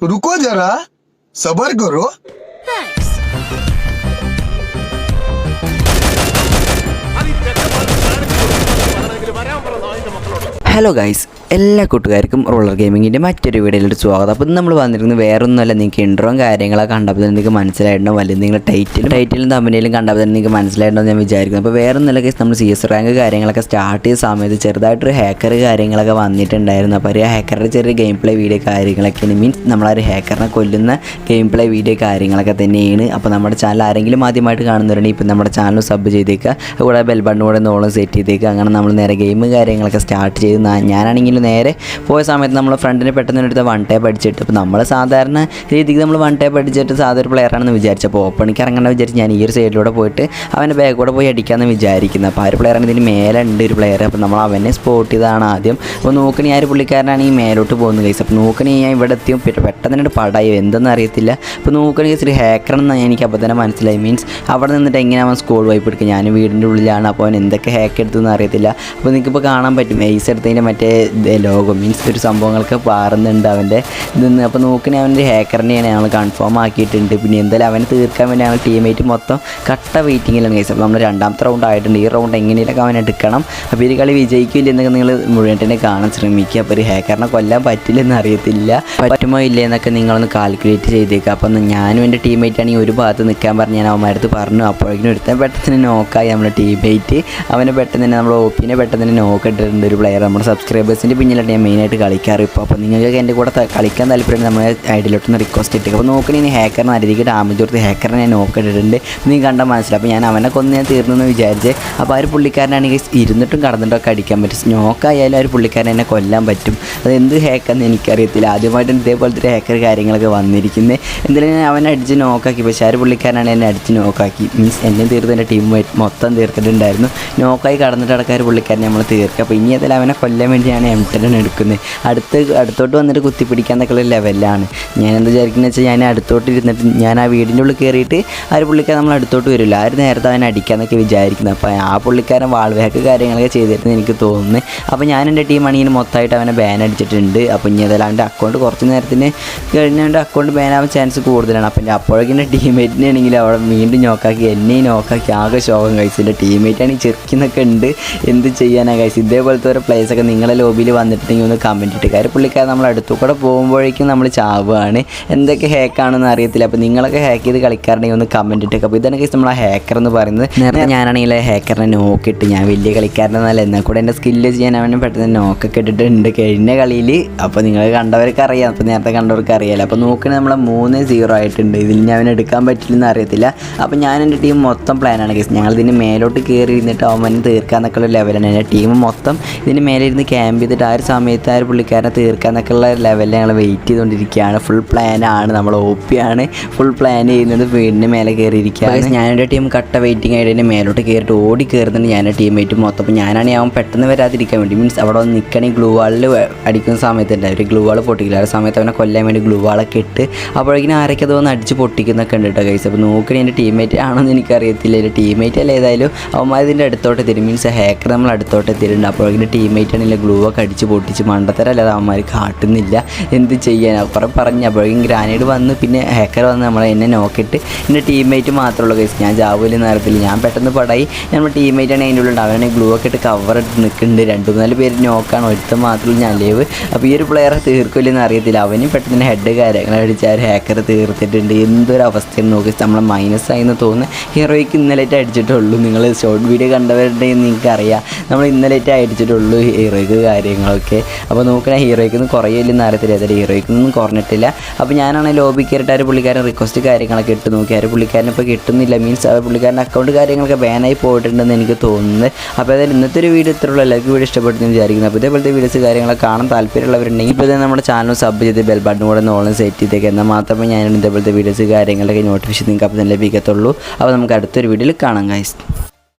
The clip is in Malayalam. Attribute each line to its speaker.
Speaker 1: तो रुको जरा सबर करो
Speaker 2: Thanks.
Speaker 3: ഹലോ ഗൈസ് എല്ലാ കൂട്ടുകാർക്കും റോളർ ഗെയിമിങ്ങിന്റെ മറ്റൊരു വീഡിയോയിലൊരു സ്വാഗതം. അപ്പോൾ നമ്മൾ വന്നിരിക്കുന്നത് വേറൊന്നുമല്ല നിങ്ങൾക്ക് ഇൻട്രോയും കാര്യങ്ങളൊക്കെ കണ്ടപ്പോൾ തന്നെ നിങ്ങൾക്ക് മനസ്സിലായിട്ടുണ്ടാവും അല്ലെങ്കിൽ നിങ്ങൾ ടൈറ്റിലും ടൈറ്റിലും തമ്മിലും കണ്ടപ്പോൾ തന്നെ നിങ്ങൾക്ക് മനസ്സിലായിട്ടുണ്ടോ ഞാൻ വിചാരിക്കുന്നു. അപ്പോൾ വേറെ കേസ് നമ്മൾ സി എസ് റാങ്ക് കാര്യങ്ങളൊക്കെ സ്റ്റാർട്ട് ചെയ്ത സമയത്ത് ചെറുതായിട്ടൊരു ഹാക്കർ കാര്യങ്ങളൊക്കെ വന്നിട്ടുണ്ടായിരുന്നു. അപ്പോൾ ആ ഹാക്കറുടെ ചെറിയ ഗെയിം പ്ലേ വീഡിയോ കാര്യങ്ങളൊക്കെ മീൻസ് നമ്മളാ ഒരു ഹാക്കറിനെ കൊല്ലുന്ന ഗെയിം പ്ലേ വീഡിയോ കാര്യങ്ങളൊക്കെ തന്നെയാണ്. അപ്പോൾ നമ്മുടെ ചാനൽ ആരെങ്കിലും ആദ്യമായിട്ട് കാണുന്നവരുണ്ടെങ്കിൽ ഇപ്പം നമ്മുടെ ചാനൽ സബ് ചെയ്തേക്കുക കൂടാതെ ബെൽ ബട്ടൺ കൂടെ നോളം സെറ്റ് ചെയ്തേക്കുക അങ്ങനെ നമ്മൾ നേരെ ഗെയിം കാര്യങ്ങളൊക്കെ സ്റ്റാർട്ട് ചെയ്ത്. നാ- ഞാനാണെങ്കിൽ നേരെ പോയ സമയത്ത് നമ്മൾ ഫ്രണ്ടിന് പെട്ടെന്ന് എടുത്ത് വൺ ടൈപ്പ് അടിച്ചിട്ട്. അപ്പോൾ നമ്മൾ സാധാരണ രീതിക്ക് നമ്മൾ വൺ ടൈപ്പ് അടിച്ചിട്ട് സാധാരണ ഒരു ആണെന്ന് വിചാരിച്ചപ്പോൾ ഓപ്പണിക്ക് ഇറങ്ങേണ്ട വിചാരിച്ച് ഞാൻ ഈ ഒരു സൈഡിലൂടെ പോയിട്ട് അവന്റെ ബാഗ് കൂടെ പോയി അടിക്കാമെന്ന് വിചാരിക്കുന്നത് അപ്പോൾ ആ ഒരു പ്ലെയറാണ് ഇതിന് മേലെ ഉണ്ട് ഒരു പ്ലെയർ അപ്പോൾ നമ്മൾ അവനെ സ്പോട്ട് ചെയ്താണ് ആദ്യം. അപ്പോൾ നോക്കണി ആ ഒരു പുള്ളിക്കാരനാണ് ഈ മേലോട്ട് പോകുന്നത് കേസ് അപ്പോൾ നോക്കണി ഞാൻ ഇവിടെ എത്തിയും പെട്ടെന്ന് തന്നെ പടായോ എന്തെന്ന് അറിയത്തില്ല. അപ്പോൾ നോക്കണി കേസ് ഒരു ഹാക്കറെന്ന് എനിക്ക് അപ്പോൾ തന്നെ മനസ്സിലായി. മീൻസ് അവിടെ നിന്നിട്ട് എങ്ങനെ അവൻ സ്കോൾ വൈപ്പ് എടുക്കും? ഞാൻ വീടിന്റെ ഉള്ളിലാണ്. അപ്പോൾ അവൻ എന്തൊക്കെ ഹാക്ക് എടുത്തു എന്ന് അറിയത്തില്ല. അപ്പോൾ നിങ്ങൾക്കിപ്പോൾ കാണാൻ പറ്റും. ഐസ് എടുത്തതിന്റെ മറ്റേ ലോഗോ മീൻസ് ഒരു സംഭവങ്ങളൊക്കെ പാറുന്നുണ്ട് അവന്റെ ഇതെന്ന് അപ്പോൾ നോക്കണേ അവന്റെ ഹാക്കറിനെയാണ് ഞങ്ങൾ കൺഫേം ആക്കിയിട്ടുണ്ട്. പിന്നെ എന്തായാലും അവനെ തീർക്കാൻ വേണ്ടി ഞങ്ങൾ ടീമേറ്റ് മൊത്തം കട്ട വെയിറ്റിങ്ങിലാണ് കേസ് അപ്പോൾ നമ്മൾ രണ്ടാമത്തെ റൗണ്ട് ആയിട്ടുണ്ട്. ഈ റൗണ്ട് എങ്ങനെയൊക്കെ അവൻ എടുക്കണം. അപ്പോൾ ഈ കളി വിജയിക്കില്ല എന്നൊക്കെ നിങ്ങൾ മുഴുവൻ തന്നെ കാണാൻ ശ്രമിക്കുക. അപ്പോൾ ഒരു ഹാക്കറിനെ കൊല്ലാൻ പറ്റില്ലെന്ന് അറിയത്തില്ല. പറ്റുമോ ഇല്ലേ എന്നൊക്കെ നിങ്ങളൊന്ന് കാൽക്കുലേറ്റ് ചെയ്തേക്കുക അപ്പോൾ ഞാനും എന്റെ ടീമേറ്റ് ആണെങ്കിൽ ഒരു ഭാഗത്ത് നിൽക്കാൻ പറഞ്ഞ് ഞാൻ അവന്മാരടുത്ത് പറഞ്ഞു. അപ്പോഴേക്കും ഒരുത്തൻ പെട്ടെന്ന് തന്നെ നോക്കായി നമ്മുടെ ടീമേറ്റ് അവനെ പെട്ടെന്ന് തന്നെ നമ്മൾ ഒപ്പിനെ പെട്ടെന്ന് തന്നെ നോക്കിയിട്ടുണ്ട് ഒരു പ്ലെയർ നമ്മുടെ സബ്സ്ക്രൈബേഴ്സിന്റെ പിന്നിലാണ് ഞാൻ മെയിനായിട്ട് കളിക്കാറ്. ഇപ്പോൾ അപ്പോൾ നിങ്ങൾക്ക് എന്റെ കൂടെ കളിക്കാൻ താല്പര്യം നമ്മുടെ ഐഡിയിലോട്ടൊന്ന് റിക്വസ്റ്റ് ഇട്ടേക്ക് അപ്പോൾ നോക്കണേ ഇനി ഹാക്കറിന് അരിതിക്ക് ഡാമേജ് കൊടുത്ത് ഹാക്കറിനെ ഞാൻ നോക്കിയിട്ടുണ്ട് നീ കണ്ടാൽ മനസ്സിലായി അപ്പോൾ ഞാൻ അവനെ കൊന്ന് ഞാൻ തീർന്നെന്ന് വിചാരിച്ച് അപ്പോൾ ആ ഒരു പുള്ളിക്കാരനാണെങ്കിൽ ഇരുന്നിട്ടും കടന്നിട്ടൊക്കെ അടിക്കാൻ പറ്റും. സ്നോക്കായാലും ആ ഒരു പുള്ളിക്കാരനെ എന്നെ കൊല്ലാൻ പറ്റും. അത് എന്ത് ഹാക്കെന്ന് എനിക്കറിയത്തില്ല. ആദ്യമായിട്ട് ഇതേപോലത്തെ ഒരു ഹാക്കർ കാര്യങ്ങളൊക്കെ വന്നിരിക്കുന്നത് എന്തായാലും ഞാൻ അവനെ അടിച്ച് നോക്കാക്കി പക്ഷേ ആ ഒരു പുള്ളിക്കാരനാണ് എന്നെ അടിച്ച് നോക്കാക്കി മീൻസ് എന്നെ തീർത്ത് എന്റെ ടീം മൊത്തം തീർത്തിട്ടുണ്ടായിരുന്നു. നോക്കായി കടന്നിട്ട് അടക്കാൻ പുള്ളിക്കാരനെ നമ്മൾ തീർക്കുക. അപ്പോൾ ഇനി അതിൽ അവനെ കൊല്ലാൻ വേണ്ടിയാണ് എം ടെൻ എടുക്കുന്നത് അടുത്ത് അടുത്തോട്ട് വന്നിട്ട് കുത്തിപ്പിടിക്കാൻ ഒക്കെ ഉള്ള ലെവലാണ് ഞാൻ എന്താ വിചാരിക്കുന്നത് വെച്ചാൽ ഞാൻ അടുത്തോട്ട് ഇരുന്നിട്ട് ഞാൻ ആ വീടിന്റെ ഉള്ളിൽ കയറിയിട്ട് ആ ഒരു പുള്ളിക്കാരൻ നമ്മൾ അടുത്തോട്ട് വരില്ല. ആ ഒരു നേരത്തെ അവനെ അടിക്കാന്നൊക്കെ വിചാരിക്കുന്നത്. അപ്പോൾ ആ പുള്ളിക്കാരൻ വാൾവേക്ക് കാര്യങ്ങളൊക്കെ ചെയ്തിട്ട് എനിക്ക് തോന്നുന്നു. അപ്പോൾ ഞാൻ എന്റെ ടീമാണെങ്കിൽ മൊത്തമായിട്ട് അവനെ ബാൻ അടിച്ചിട്ടുണ്ട്. അപ്പോൾ ഇനി അതെല്ലാം അവന്റെ അക്കൗണ്ട് കുറച്ച് നേരത്തിന് കഴിഞ്ഞ അവന്റെ അക്കൗണ്ട് ബാൻ ആവാൻ ചാൻസ് കൂടുതലാണ്. അപ്പം എന്റെ അപ്പോഴേക്കും എന്റെ ടീമേറ്റിനെ ആണെങ്കിൽ അവിടെ വീണ്ടും നോക്കാക്കി എന്നെയും നോക്കാക്കി ആകെ ശോകം കഴിച്ചു എന്റെ ടീമേറ്റാണെങ്കിൽ ചെറുക്കുന്നൊക്കെ ഉണ്ട്. എന്ത് ചെയ്യാനാണ് കഴിച്ചു ഇതേപോലത്തെ ഓരോ പ്ലേസ് ഒക്കെ നിങ്ങളെ ലോബിയിൽ വന്നിട്ടുണ്ടെങ്കിൽ ഒന്ന് കമന്റ് ഇട്ട് കാര്യം. പുള്ളിക്കാരൻ നമ്മൾ അടുത്തു കൂടെ പോകുമ്പോഴേക്കും നമ്മൾ ചാവുകയാണ് എന്തൊക്കെ ഹാക്കാണെന്ന് അറിയത്തില്ല. അപ്പോൾ നിങ്ങളൊക്കെ ഹാക്ക് ചെയ്ത് കളിക്കാറുണ്ടെങ്കിൽ ഒന്ന് കമന്റ് ഇട്ടേക്ക് അപ്പോൾ ഇതാണ് നമ്മൾ ആ ഹാക്കർ എന്ന് പറയുന്നത്. നേരത്തെ ഞാനാണെങ്കിൽ ഹാക്കറിനെ നോക്കിയിട്ട് ഞാൻ വലിയ കളിക്കാരനല്ല എന്നാൽ കൂടെ എന്റെ സ്കില്ല് ചെയ്യാൻ അവനെ പെട്ടെന്ന് നോക്കൊക്കെ ഇട്ടിട്ടുണ്ട്. കഴിഞ്ഞ കളിയിൽ. അപ്പോൾ നിങ്ങൾ കണ്ടവർക്ക് അറിയാം. അപ്പോൾ നേരത്തെ കണ്ടവർക്ക് അറിയാമല്ലോ അപ്പോൾ നോക്കണേ നമ്മളെ മൂന്ന് സീറോ ആയിട്ടുണ്ട്. ഇതിൽ ഞാൻ അവനെ എടുക്കാൻ പറ്റില്ലെന്ന് അറിയത്തില്ല. അപ്പോൾ ഞാൻ എന്റെ ടീം മൊത്തം പ്ലാനാണ് കേസ് ഞങ്ങൾ ഇതിന് മേലോട്ട് കയറി ഇരുന്നിട്ട് അവൻ തീർക്കാന്നൊക്കെ ഉള്ള ലെവലാണ് എന്റെ ടീം മൊത്തം ഇതിന് മേലെ ഇരുന്ന് ക്യാമ്പ് ചെയ്തിട്ട് ആ ഒരു സമയത്ത് ആ ഒരു പുള്ളിക്കാരനെ തീർക്കാൻ ഉള്ള ലെവലിൽ ഞങ്ങൾ വെയിറ്റ് ചെയ്തുകൊണ്ടിരിക്കുകയാണ് ഫുൾ പ്ലാനാണ് നമ്മൾ ഒ പി ആണ്. ഫുൾ പ്ലാൻ ചെയ്യുന്നത് വീടിന് മേലെ കയറിയിരിക്കുകയാണ്. ഞാൻ എന്റെ ടീം കട്ട വെയിറ്റിംഗ് ആയിട്ട് തന്നെ മേലോട്ട് കയറിയിട്ട് ഓടി കയറുന്നുണ്ട് ഞാൻ ടീമേറ്റ് മൊത്തം. അപ്പോൾ ഞാനാണെങ്കിൽ അവൻ പെട്ടെന്ന് വരാതിരിക്കാൻ വേണ്ടി. മീൻസ് അവിടെ വന്ന് നിൽക്കണമെങ്കിൽ ഗ്ലൂ വാളിൽ അടിക്കുന്ന സമയത്തുണ്ട്. ഒരു ഗ്ലൂ വാൾ പൊട്ടിക്കില്ല. ആ സമയത്ത് അവനെ കൊല്ലാൻ വേണ്ടി ഗ്ലൂ വാളൊക്കെ ഇട്ട് അപ്പോഴേക്കും ആരൊക്കെ അത് വന്ന് അടിച്ച് പൊട്ടിക്കുന്നൊക്കെ ഉണ്ട് കേട്ടോ കൈസ് അപ്പോൾ നോക്കണേ എന്റെ ടീമേറ്റ് ആണോന്ന് എനിക്കറിയത്തില്ല. എന്റെ ടീമേറ്റ് അല്ല ഏതായാലും അവന്മാർ ഇതിന്റെ അടുത്തോട്ട് എത്തി മീൻസ് ഹാക്കർ നമ്മൾ അടുത്തോട്ട് എത്തിയിട്ടുണ്ട്. അപ്പോഴേക്കും ടീമേറ്റ് ആണെങ്കിൽ ഗ്ലൂ ഒക്കെ അടിച്ച് പൊട്ടിച്ച് മണ്ടത്തരല്ലാതെ അവന്മാർ കാട്ടുന്നില്ല. എന്ത് ചെയ്യാൻ കുറേ പറഞ്ഞ് അപ്പോഴേക്കും ഗ്രാനേഡ് വന്ന് പിന്നെ ഹാക്കർ വന്ന് നമ്മളെ എന്നെ നോക്കിയിട്ട് എന്റെ ടീംമേറ്റ് മാത്രമേ ഉള്ളൂ കേസ് ഞാൻ ജാവൂലെന്ന് അറിയത്തില്ല ഞാൻ പെട്ടെന്ന് പടായി. നമ്മുടെ ടീമേറ്റ് ആണ് അതിന്റെ ഉള്ളിൽ അവനെ ഗ്ലൂ ഒക്കെ ഇട്ട് കവർ ഇട്ട് നിൽക്കുന്നുണ്ട്. രണ്ട് മൂന്നാൽ പേര് നോക്കാണ് ഒരുത്തം മാത്രമല്ല ഞാൻ ലീവ് അപ്പോൾ ഈ ഒരു പ്ലെയറെ തീർക്കില്ലെന്ന് അറിയത്തില്ല. അവനും പെട്ടെന്ന് ഹെഡ് കാര്യങ്ങൾ അടിച്ച് ആ ഹാക്കർ തീർത്തിട്ടുണ്ട്. എന്തൊരു അവസ്ഥയാണ് നോക്കി നമ്മളെ മൈനസ് ആയി എന്ന് തോന്നുന്നു ഹീറോയ്ക്ക് ഇന്നലേറ്റ് അടിച്ചിട്ടുള്ളൂ. നിങ്ങൾ ഷോർട്ട് വീഡിയോ കണ്ടവരുണ്ടെങ്കിൽ നിങ്ങൾക്ക് അറിയാം നമ്മൾ ഇന്നലേറ്റ് അടിച്ചിട്ടുള്ളൂ ഹീറോയ്ക്ക് കാര്യങ്ങളൊക്കെ. അപ്പോൾ നോക്കണേ ഹീറോയ്ക്ക് നിന്ന് കുറയില്ല അറിയത്തില്ല ഏതായാലും ഹീറോയ്ക്ക് ഒന്നും കുറഞ്ഞിട്ടില്ല. അപ്പോൾ ഞാനാണ് ലോബി കയറിയിട്ട് ആ പുള്ളിക്കാരൻ റിക്വസ്റ്റ് കാര്യങ്ങളൊക്കെ ഇട്ട് നോക്കി. ആ പുള്ളിക്കാരൻ ഇപ്പോൾ കിട്ടുന്നില്ല. മീൻസ് ആ പുള്ളിക്കാരന്റെ അക്കൗണ്ട് കാര്യങ്ങളൊക്കെ ബാനായി പോയിട്ടുണ്ടെന്ന് എനിക്ക് തോന്നുന്നത് അപ്പോൾ അതായത് ഇന്നത്തെ ഒരു വീഡിയോ ഇത്രയുള്ള എല്ലാവർക്കും വീഡിയോ ഇഷ്ടപ്പെടുന്നു വിചാരിക്കുന്നു. അപ്പോൾ ഇതേപോലത്തെ വീഡിയോസ് കാര്യങ്ങളൊക്കെ കാണാൻ താല്പര്യമുള്ളവരുണ്ടെങ്കിൽ ഇപ്പോൾ തന്നെ നമ്മുടെ ചാനൽ സബ് ചെയ്ത് ബെൽ ബട്ടൺ കൂടെ ഓളം സെറ്റ് ചെയ്തേക്ക്. എന്നാൽ മാത്രമേ ഞാൻ ഇതേപോലത്തെ വീഡിയോസ് കാര്യങ്ങളൊക്കെ നോട്ടിഫിക്കേഷൻ നിങ്ങൾക്ക് അപ്പോൾ തന്നെ ലഭിക്കത്തുള്ളൂ. അപ്പോൾ നമുക്ക് അടുത്തൊരു വീഡിയോയിൽ കാണാം ഗൈസ്